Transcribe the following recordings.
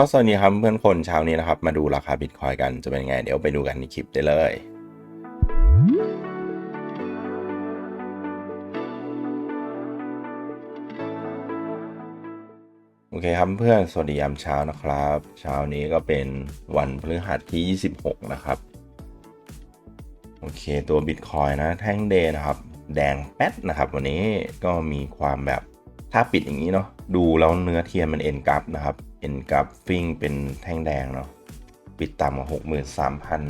ก็สวัสดีครับเพื่อนคนเช้านี้นะครับ มาดูราคาบิตคอยกันจะเป็นไง เดี๋ยวไปดูกันในคลิปได้เลยโอเคครับเพื่อนสวัสดียามเช้านะครับ เช้านี้ก็เป็นวันพฤหัสที่ 26 นะครับ โอเคตัวบิตคอยนะแท่งเดนะครับ แดงแป๊ดนะครับ วันนี้ก็มีความแบบถ้าปิดอย่างนี้เนาะ ดูแล้วเนื้อเทียนมันเอ็นกับนะครับเอ็นกับฟิ้งเป็นแท่งแดงเนาะปิดต่ำกว่าหกหมื่นสามพัน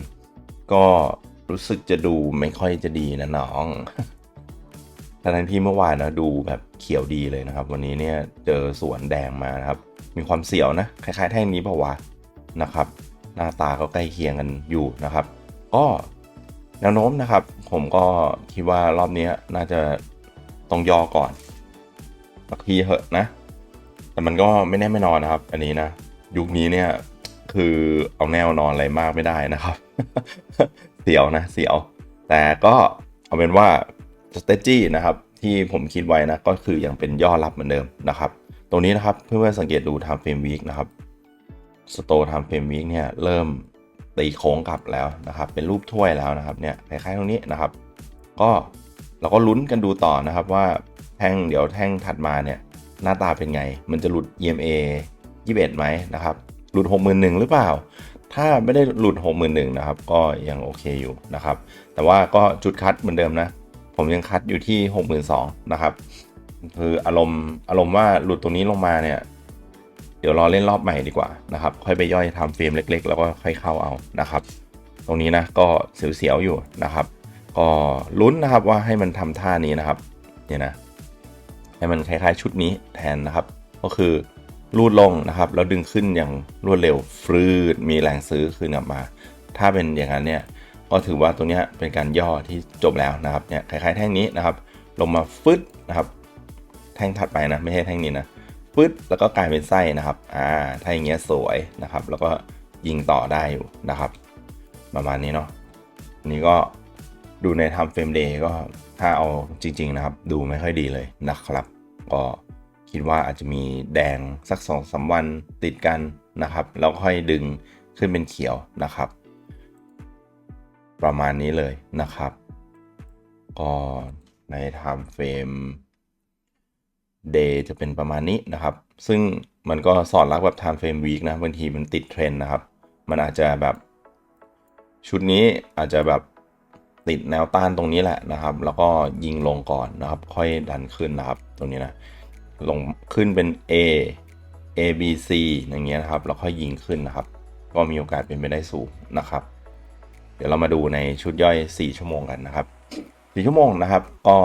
ก็รู้สึกจะดูไม่ค่อยจะดีนะน้องทั้งที่เมื่อวานนะดูแบบเขียวดีเลยนะครับ วันนี้เนี่ยเจอสวนแดงมานะครับ มีความเสียวนะคล้ายๆ แท่งนี้ปะวะนะครับ หน้าตาก็ใกล้เคียงกันอยู่นะครับ ก็แนวโน้มนะครับ ผมก็คิดว่ารอบนี้น่าจะต้องย่อก่อนสักทีเหอะนะ แต่มันก็ไม่แน่ไม่นอนนะครับ อันนี้นะยุคนี้เนี่ยคือเอาแนวนอนอะไรมากไม่ได้นะครับ เสียวนะเสียว แต่ก็เอาเป็นว่า s t r a t e g นะครับที่ผมคิดไว้นะก็คือยังเป็นย่อรับเหมือนเดิมนะครับ ตรงนี้นะครับเพื่อนๆสังเกตดู time frame week นะครับ store time frame week เนี่ยเริ่มตีโค้งกลับแล้วนะครับ เป็นรูปถ้วยแล้วนะครับเนี่ยคล้ายๆตรงนี้นะครับ ก็เราก็ลุ้นกันดูต่อนะครับว่าแท่งเดี๋ยวแท่งถัดมาเนี่ย หน้าตาเป็นไง มันจะหลุด EMA 21ไหมนะครับ หลุด 61,000หรือเปล่า ถ้าไม่ได้หลุด 61,000นะครับ ก็ยังโอเคอยู่นะครับ แต่ว่าก็จุดคัดเหมือนเดิมนะ ผมยังคัดอยู่ที่ 62,000นะครับ คืออารมณ์อารมณ์ว่าหลุดตรงนี้ลงมาเนี่ยเดี๋ยวรอเล่นรอบใหม่ดีกว่านะครับ ค่อยไปย่อยทำเฟรมเล็ก ๆ แล้วก็ค่อยเข้าเอานะครับ ตรงนี้นะก็เสียวๆอยู่นะครับ ก็ลุ้นนะครับว่าให้มันทำท่านี้นะครับ เนี่ยนะ ให้มันคล้ายๆ ชุดนี้แทนนะครับ ก็คือรูดลงนะครับแล้วดึงขึ้นอย่างรวดเร็วฟรืดมีแรงซื้อขึ้นกลับมา ถ้าเป็นอย่างนั้นเนี่ยก็ถือว่าตัวนี้เป็นการย่อที่จบแล้วนะครับเนี่ยคล้ายๆ แท่งนี้นะครับ ลงมาฟึดนะครับ แท่งถัดไปนะไม่ใช่แท่งนี้นะฟึดแล้วก็กลายเป็นไส้นะครับอ่าถ้าอย่างเงี้ยสวยนะครับ แล้วก็ยิงต่อได้อยู่นะครับ ประมาณนี้เนาะนนี้ก็ดูในทำเฟรมเดย์ก็ ถ้าเอาจริง ๆ นะครับ ดูไม่ค่อยดีเลยนะครับ ก็คิดว่าอาจจะมีแดงสักสองสาวันติดกันนะครับ แล้วค่อยดึงขึ้นเป็นเขียวนะครับ ประมาณนี้เลยนะครับ ก็ใน time frame day จะเป็นประมาณนี้นะครับ ซึ่งมันก็สอดรับกับ time frame week นะบางทีมันติดเทรนนะครับ มันอาจจะแบบชุดนี้อาจจะแบบ ติดแนวต้านตรงนี้แหละนะครับ แล้วก็ยิงลงก่อนนะครับ ค่อยดันขึ้นนะครับ ตรงนี้นะ ลงขึ้นเป็น A A B C อย่างเงี้ยนะครับ แล้วค่อยยิงขึ้นนะครับ ก็มีโอกาสเป็นไปได้สูงนะครับ เดี๋ยวเรามาดูในชุดย่อย 4 ชั่วโมงกันนะครับ 4 ชั่วโมงนะครับ ก็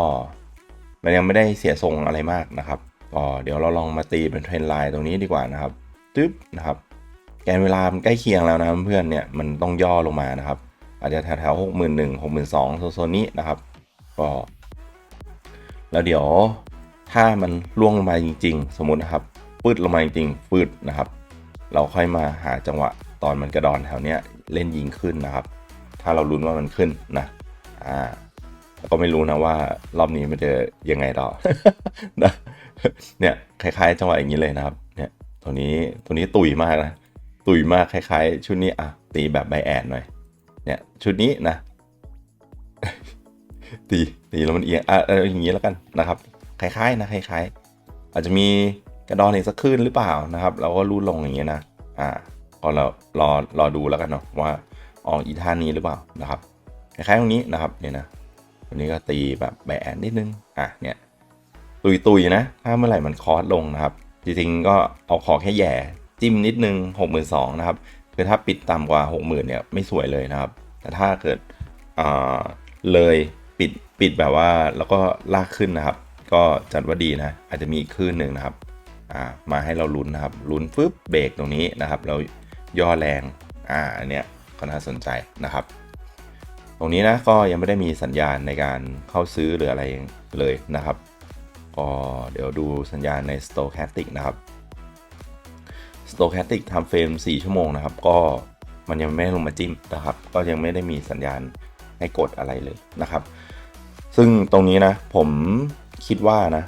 มันยังไม่ได้เสียทรงอะไรมากนะครับก็เดี๋ยวเราลองมาตีเป็นเทรนไลน์ตรงนี้ดีกว่านะครับตึ๊บนะครับแกนเวลามันใกล้เคียงแล้วนะเพื่อนเนี่ยมันต้องย่อลงมานะครับ อาจจะแถวๆหกหมื่นหนึ่งหกหมื่นสองโซนนี้นะครับ ก็แล้วเดี๋ยวถ้ามันล่วงลงมาจริง ๆ สมมตินะครับปืดลงมาจริงๆปืดนะครับ เราค่อยมาหาจังหวะตอนมันกระดอนแถวเนี้ยเล่นยิงขึ้นนะครับ ถ้าเราลุ้นว่ามันขึ้นนะอ่าก็ไม่รู้นะว่ารอบนี้มันจะยังไงต่อเนี่ยคล้ายๆ จังหวะอย่างนี้เลยนะครับ เนี่ยตัวนี้ตัวนี้ตุยมากนะตุยมากคล้าย ๆ ชุดนี้อะตีแบบใบแอดหน่อย เนี่ยชุดนี้นะตีตีแล้วมันเอียงอะเอออย่างนี้แล้วกันนะครับคล้ายๆนะคล้ายๆ อาจจะมีกระดอนอีกสักคลื่นหรือเปล่านะครับ เราก็รูดลงอย่างเงี้ยนะอ่าก็เรารอรอดูแล้วกันเนาะว่าออกอีท่านี้หรือเปล่านะครับคล้ายๆตรงนี้นะครับเนี่ยนะตัวนี้ก็ตีแบบแบนนิดนึงอะเนี่ยตุยตุยๆนะ ถ้าเมื่อไหร่มันคอร์สลงนะครับ จริงๆก็เอาขอแค่แย่จิ้มนิดนึงหกหมื่นสองนะครับ คือถ้าปิดต่ำกว่าหกหมื่นเนี่ยไม่สวยเลยนะครับ แต่ถ้าเกิดเลยปิดปิดแบบว่าแล้วก็ลากขึ้นนะครับ ก็จัดว่าดีนะ อาจจะมีคลื่นหนึ่งนะครับมาให้เราลุ้นนะครับลุ้นฟึบเบรกตรงนี้นะครับ เราย่อแรงอ่าอันเนี้ยก็น่าสนใจนะครับ ตรงนี้นะก็ยังไม่ได้มีสัญญาณในการเข้าซื้อหรืออะไรเลยนะครับก็เดี๋ยวดูสัญญาณใน stochastic นะครับ stochastic time frame 4 ชั่วโมงนะครับ ก็มันยังไม่ได้ลงมาจิ้มนะครับ ก็ยังไม่ได้มีสัญญาณให้กดอะไรเลยนะครับ ซึ่งตรงนี้นะ ผมคิดว่านะ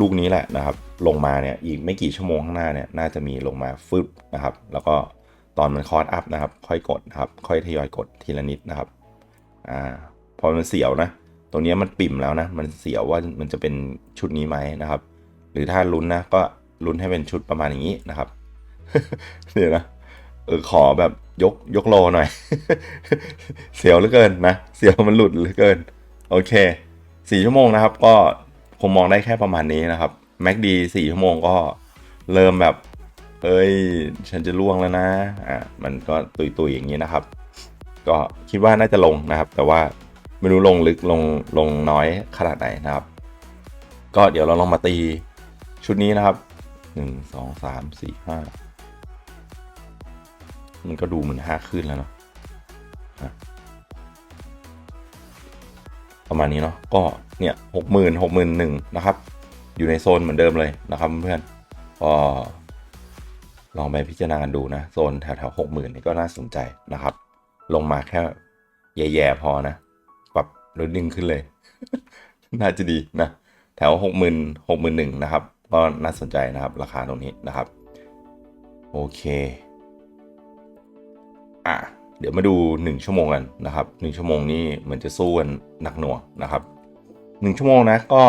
ลูกนี้แหละนะครับ ลงมาเนี่ยอีกไม่กี่ชั่วโมงข้างหน้าเนี่ยน่าจะมีลงมาฟึบนะครับ แล้วก็ตอนมันคอร์สอัพนะครับ ค่อยกดนะครับ ค่อยทยอยกดทีละนิดนะครับอ่าพอมันเสียวนะตรงนี้มันปิ่มแล้วนะ มันเสียวว่ามันจะเป็นชุดนี้ไหมนะครับ หรือถ้าลุ้นนะก็ลุ้นให้เป็นชุดประมาณอย่างนี้นะครับ เดี๋ยวนะเออขอแบบยกยกโลหน่อย เสียวเหลือเกินนะ เสียวมันหลุดเหลือเกิน โอเคสี่ชั่วโมงนะครับ ก็คงมองได้แค่ประมาณนี้นะครับแม็กดีสี่ชั่วโมงก็เริ่มแบบเอ้ย ฉันจะล่วงแล้วนะอะมันก็ตุยๆอย่างนี้นะครับ ก็คิดว่าน่าจะลงนะครับ แต่ว่าไม่รู้ลงลึกลงลงน้อยขนาดไหนนะครับ ก็เดี๋ยวเราลองมาตีชุดนี้นะครับหนึ่งสองสามสี่ห้า มันก็ดูเหมือนห้าขึ้นแล้วเนาะประมาณนี้เนาะก็เนี่ยหกหมื่นหกหมื่นหนึ่งนะครับ อยู่ในโซนเหมือนเดิมเลยนะครับเพื่อนก็ลองไปพิจารณากันดูนะ โซนแถวแถวหกหมื่นนี่ก็น่าสนใจนะครับ ลงมาแค่แย่ๆพอนะปรับลดดึงขึ้นเลย น่าจะดีนะ แถวหกหมื่นหกหมื่นหนึ่งนะครับ ก็น่าสนใจนะครับ ราคาตรงนี้นะครับ โอเค เดี๋ยวมาดู 1 ชั่วโมงกันนะครับ1ชั่วโมงนี้เหมือนจะสู้กันหนักหน่วงนะครับ1ชั่วโมงนะก็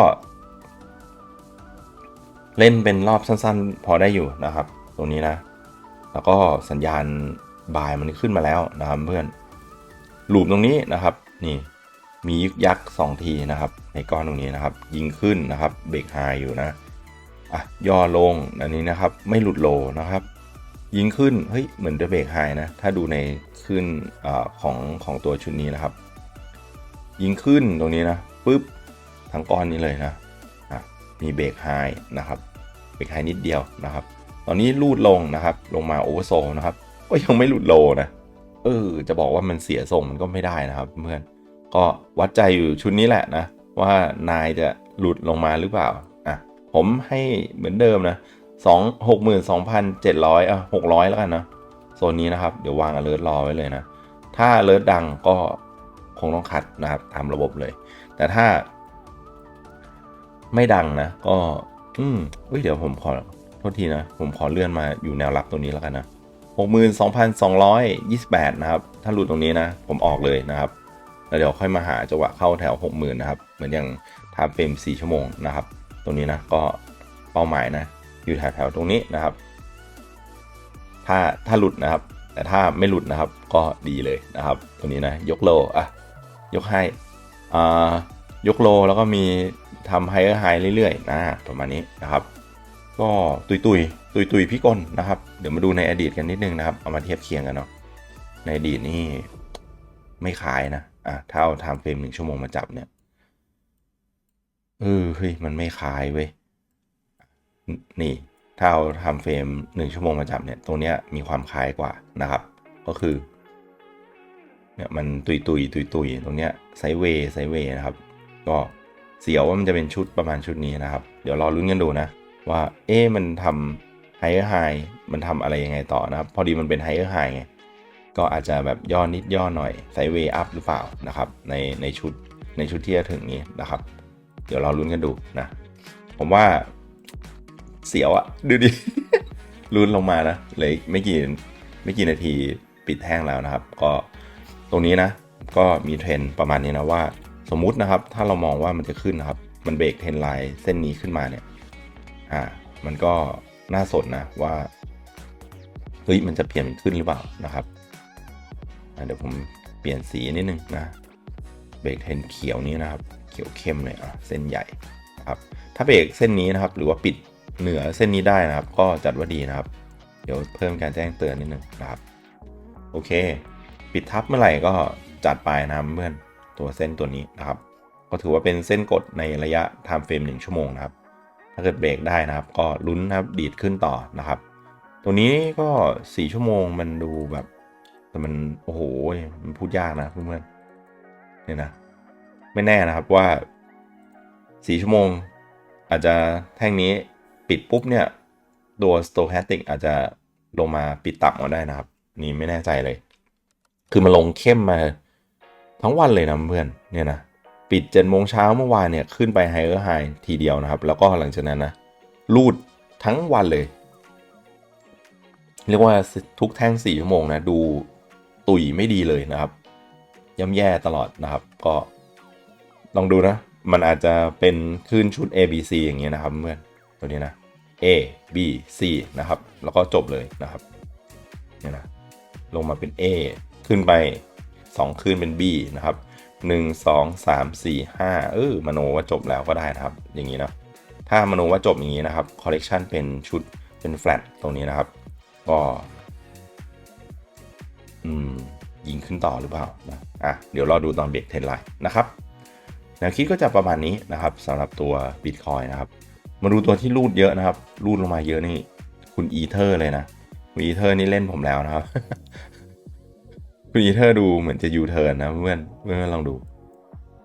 เล่นเป็นรอบสั้นๆ พอได้อยู่นะครับ ตรงนี้นะ แล้วก็สัญญาณบายมันขึ้นมาแล้วนะครับเพื่อนลูปตรงนี้นะครับนี่มียึกยักสองทีนะครับ ในก้อนตรงนี้นะครับ ยิงขึ้นนะครับ เบรกไฮอยู่นะอะย่อลงอันนี้นะครับ ไม่หลุดโลนะครับ ยิงขึ้น เฮ้ย เหมือนจะเบรกไฮนะ ถ้าดูในขึ้นอของของตัวชุดนี้นะครับ ยิงขึ้นตรงนี้นะปุ๊บทั้งก้อนนี้เลยนะอะมีเบรกไฮนะครับ เบรกไฮนิดเดียวนะครับ ตอนนี้ลูดลงนะครับ ลงมาโอเวอร์โซนะครับ ก็ยังไม่หลุดโลนะ เออ จะบอกว่ามันเสียทรงมันก็ไม่ได้นะครับเพื่อน ก็วัดใจอยู่ชุดนี้แหละนะ ว่านายจะหลุดลงมาหรือเปล่า อะ ผมให้เหมือนเดิมนะ สองหกหมื่นสองพันเจ็ดร้อยอะหกร้อยแล้วกันนะโซนนี้นะครับ เดี๋ยววาง alert รอไว้เลยนะ ถ้า alert ดังก็คงต้องคัดนะครับตามระบบเลย แต่ถ้า ไม่ดังนะ ก็ อืมเฮ้ยเดี๋ยวผมขอโทษทีนะ ผมขอเลื่อนมาอยู่แนวรับตัวนี้แล้วกันนะหกหมื่นสองพันสองร้อยยี่สิบแปดนะครับ ถ้าหลุดตรงนี้นะ ผมออกเลยนะครับแล้วเดี๋ยวค่อยมาหาจังหวะเข้าแถว 60,000 นะครับ เหมือนอย่างทาเฟรม4ชั่วโมงนะครับ ตรงนี้นะก็เป้าหมายนะ อยู่แถวๆตรงนี้นะครับ ถ้าถ้าหลุดนะครับ แต่ถ้าไม่หลุดนะครับ ก็ดีเลยนะครับตรงนี้นะยกโลอะยกให้อ่ายกโลแล้วก็มีทำไฮเออร์ไฮเรื่อยๆนะประมาณนี้นะครับ ก็ตุยตุยตุยตุยพี่กลนะครับ เดี๋ยวมาดูในอดีตกันนิดนึงนะครับ เอามาเทียบเคียงกันเนาะในอดีตนี่ไม่ขายนะอะถ้าเอาไทม์เฟรมหนึ่งชั่วโมงมาจับเนี่ยเออเฮ้ยมันไม่ขายเว้ย นี่ถ้าเอาทม์เฟรมหนึ่งชั่วโมงมาจับเนี่ยตรงเนี้ยมีความคล้ายกว่านะครับ ก็คือเนี่ยมันตุยตุยตุยตุยตรงเนี้ยไซเวย์ไซเวย์นะครับ ก็เสียวว่ามันจะเป็นชุดประมาณชุดนี้นะครับ เดี๋ยวรอลุ้นกันดูนะ ว่าเอ๊มันทำไฮเออร์ไฮมันทำอะไรยังไงต่อนะครับ พอดีมันเป็นไฮเออร์ไฮไงก็อาจจะแบบย่อนิดย่อหน่อยไซเวย์อัพหรือเปล่านะครับ ในในชุดในชุดที่จะถึงนี้นะครับ เดี๋ยวเราลุ้นกันดูนะ ผมว่า เสียวอะดูดิลุ้นลงมานะเหลยไม่กี่ไม่กี่นาทีปิดแท่งแล้วนะครับ ก็ตรงนี้นะ ก็มีเทรนประมาณนี้นะว่า สมมุตินะครับ ถ้าเรามองว่ามันจะขึ้นนะครับ มันเบรกเทรนไลน์เส้นนี้ขึ้นมาเนี่ยอ่ามันก็น่าสนนะว่าเฮ้ยมันจะเปลี่ยนขึ้นหรือเปล่านะครับเดี๋ยวผมเปลี่ยนสีนิดนึงนะเบรกเทนเขียวนี้นะครับ เขียวเข้มเลยอะเส้นใหญ่ครับถ้าเบรกเส้นนี้นะครับ หรือว่าปิด เหนือเส้นนี้ได้นะครับ ก็จัดว่าดีนะครับ เดี๋ยวเพิ่มการแจ้งเตือนนิดนึงนะครับ โอเค ปิดทับเมื่อไหร่ก็จัดไปนะเพื่อนตัวเส้นตัวนี้นะครับ ก็ถือว่าเป็นเส้นกดในระยะ time frame 1ชั่วโมงนะครับ ถ้าเกิดเบรกได้นะครับ ก็ลุ้นนะครับดีดขึ้นต่อนะครับ ตัวนี้ก็ 4 ชั่วโมงมันดูแบบแต่มันโอ้โหมันพูดยากนะเพื่อนๆเนี่ยนะไม่แน่นะครับว่าสี่ชั่วโมง อาจจะแท่งนี้ ปิดปุ๊บเนี่ยตัว stochastic อาจจะลงมาปิดต่ำก็ได้นะครับ นี่ไม่แน่ใจเลย คือมันลงเข้มมาทั้งวันเลยนะเพื่อนเนี่ยนะปิด7จ็ดโมงเช้าเมื่อวานเนี่ยขึ้นไปไฮเออร์ไฮทีเดียวนะครับ แล้วก็หลังจากนั้นนะรูดทั้งวันเลย เรียกว่าทุกแท่ง4ชั่วโมงนะดูตุยไม่ดีเลยนะครับย่ำแย่ตลอดนะครับ ก็ลองดูนะ มันอาจจะเป็นคลื่นชุด A B C อย่างเงี้ยนะครับเพื่อนตัวนี้นะ A B C นะครับ แล้วก็จบเลยนะครับเนี่ยนะลงมาเป็น A ขึ้นไป2คลื่นเป็น B นะครับ 1 2 3 4 5 เออมโนว่าจบแล้วก็ได้นะครับ อย่างนี้นะถ้ามโนว่าจบอย่างนี้นะครับคอลเลกชันเป็นชุดเป็นแฟลตตรงนี้นะครับ ก็ อืม ยิงขึ้นต่อหรือเปล่านะอะเดี๋ยวรอดูตอนเบรกเทรนไลน์นะครับแนวคิดก็จะประมาณนี้นะครับสำหรับตัว Bitcoin นะครับ มาดูตัวที่รูดเยอะนะครับ รูดลงมาเยอะนี่ คุณอีเทอร์เลยนะ คุณอีเทอร์นี่เล่นผมแล้วนะครับ คุณอีเทอร์ดูเหมือนจะยูเทิร์นนะเพื่อนเพื่อนลองดู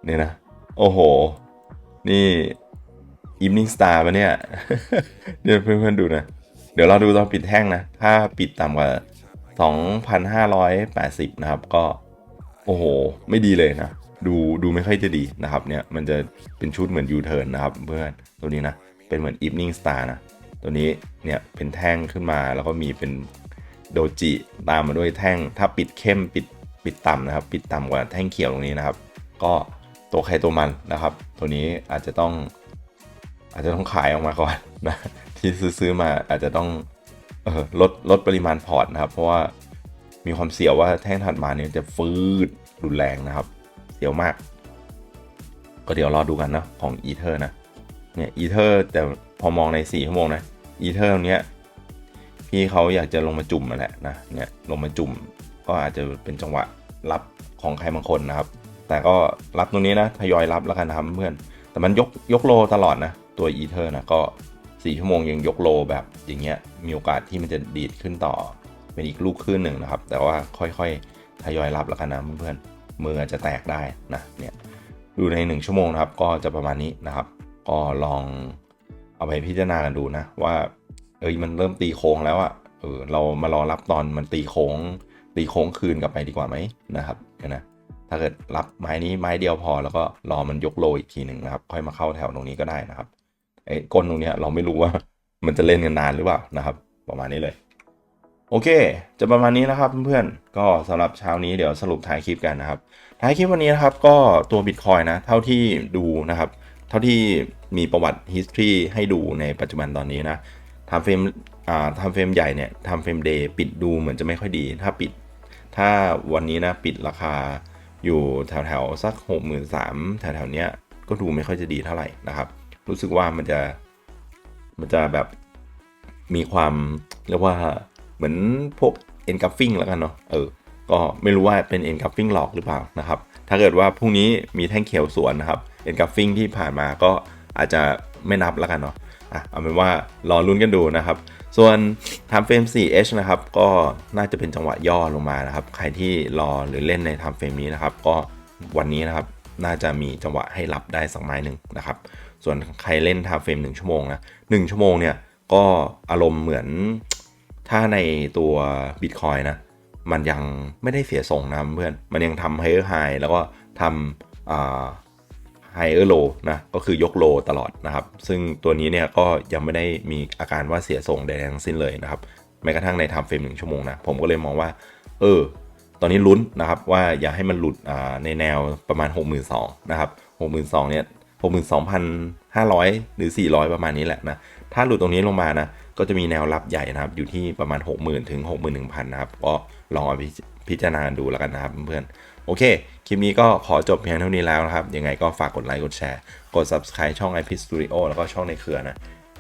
เนี่ยนะ โอ้โห นี่อีฟนิ่งสตาร์ปะเนี่ยเดี๋ยวเพื่อนๆดูนะ เดี๋ยวเราดูตอนปิดแท่งนะ ถ้าปิดต่ำกว่า2,580 นะครับ ก็ โอ้โห ไม่ดีเลยนะ ดูดูไม่ค่อยจะดีนะครับ เนี่ย มันจะเป็นชุดเหมือนยูเทิร์นนะครับ เพื่อนตัวนี้นะ เป็นเหมือน Evening Star นะ ตัวนี้เนี่ยเป็นแท่งขึ้นมาแล้วก็มีเป็นโดจิตามมาด้วยแท่ง ถ้าปิดเข้มปิดปิดต่ำนะครับ ปิดต่ำกว่าแท่งเขียวตรงนี้นะครับ ก็ตัวใครตัวมันนะครับ ตัวนี้อาจจะต้อง อาจจะต้องขายออกมาก่อนนะที่ซื้อมาอาจจะต้องออลดลดปริมาณพอร์ตนะครับ เพราะว่ามีความเสี่ยวว่าแท่งถัดมาเนี่ยจะฟืดรุนแรงนะครับ เสี่ยวมาก ก็เดี๋ยวรอดูกันนะของอีเทอร์นะ เนี่ยอีเทอร์แต่พอมองใน4ชั่วโมงนะอีเทอร์เนี้ยพี่เขาอยากจะลงมาจุ่มมาแหละนะเนี่ยลงมาจุ่มก็อาจจะเป็นจังหวะรับของใครบางคนนะครับ แต่ก็รับตรงนี้นะทยอยรับแล้วกันนะครับเพื่อนแต่มันยกยกโลตลอดนะตัวอีเทอร์นะก็ 4 ชั่วโมงยังยกโลแบบอย่างเงี้ยมีโอกาสที่มันจะดีดขึ้นต่อเป็นอีกลูกขึ้นหนึ่งนะครับ แต่ว่าค่อยๆทยอยรับแล้วกันนะเพื่อนมืออาจจะแตกได้นะเนี่ยดูใน 1 ชั่วโมงนะครับก็จะประมาณนี้นะครับ ก็ลองเอาไปพิจารณากันดูนะ ว่าเอ้ยมันเริ่มตีโค้งแล้วอะเออเรามารอรับตอนมันตีโค้ง ตีโค้งคืนกลับไปดีกว่าไหมนะครับนะถ้าเกิดรับไม้นี้ไม้เดียวพอ แล้วก็รอมันยกโลอีกทีหนึ่งนะครับ ค่อยมาเข้าแถวตรงนี้ก็ได้นะครับไอ้ก้นตรงนี้เราไม่รู้ว่ามันจะเล่นกันนานหรือเปล่านะครับ ประมาณนี้เลย โอเค จะประมาณนี้นะครับเพื่อนๆก็สำหรับเช้านี้เดี๋ยวสรุปท้ายคลิปกันนะครับ ท้ายคลิปวันนี้นะครับก็ตัว Bitcoin นะ เท่าที่ดูนะครับ เท่าที่มีประวัติ history ให้ดูในปัจจุบันตอนนี้นะทำเฟรมอ่าทำเฟรมใหญ่เนี่ยทำเฟรมเดย์ปิดดูเหมือนจะไม่ค่อยดี ถ้าปิด ถ้าวันนี้นะปิดราคาอยู่แถวๆสักหกหมื่นสามแถวๆเนี้ยก็ดูไม่ค่อยจะดีเท่าไหร่นะครับ รู้สึกว่ามันจะมันจะแบบมีความเรียกว่าเหมือนพวก encuffing แล้วกันเนาะเออ ก็ไม่รู้ว่าเป็น encuffing หลอกหรือเปล่านะครับ ถ้าเกิดว่าพรุ่งนี้มีแท่งเขียวสวนนะครับ encuffing ที่ผ่านมาก็อาจจะไม่นับแล้วกันเนาะอะเอาเป็นว่ารอลุ้นกันดูนะครับ ส่วน time frame 4H นะครับ ก็น่าจะเป็นจังหวะย่อลงมานะครับ ใครที่รอหรือเล่นใน time frame นี้นะครับ ก็วันนี้นะครับน่าจะมีจังหวะให้รับได้สักไม้หนึ่งนะครับ ส่วนใครเล่น time frame 1ชั่วโมงนะ1ชั่วโมงเนี่ยก็อารมณ์เหมือนถ้าในตัว Bitcoin นะ มันยังไม่ได้เสียทรงนะเพื่อน มันยังทำ higher high แล้วก็ทำ อ่า higher low นะก็คือยกโลตลอดนะครับ ซึ่งตัวนี้เนี่ยก็ยังไม่ได้มีอาการว่าเสียทรงใดทั้งสิ้นเลยนะครับแม้กระทั่งใน time frame หนึ่งชั่วโมงนะผมก็เลยมองว่า เออ ตอนนี้ลุ้นนะครับว่าอย่าให้มันหลุดอ่าในแนวประมาณ 62,000นะครับ62,000เนี่ย62,500 หรือ 400 ประมาณนี้แหละนะถ้าหลุดตรงนี้ลงมานะก็จะมีแนวรับใหญ่นะครับ อยู่ที่ประมาณ 60,000 ถึง 61,000 นะครับ ก็ลองเอาพิจารณาดูแล้วกันนะครับเพื่อนๆ โอเค คลิปนี้ก็ขอจบเพียงเท่านี้แล้วนะครับ ยังไงก็ฝากกดไลค์ กดแชร์ กด subscribe ช่อง IP Studio แล้วก็ช่องในเครือนะ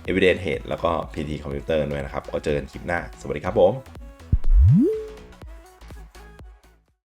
Evidence Head แล้วก็ PT Computer ด้วยนะครับ ก็เจอกันคลิปหน้า สวัสดีครับผม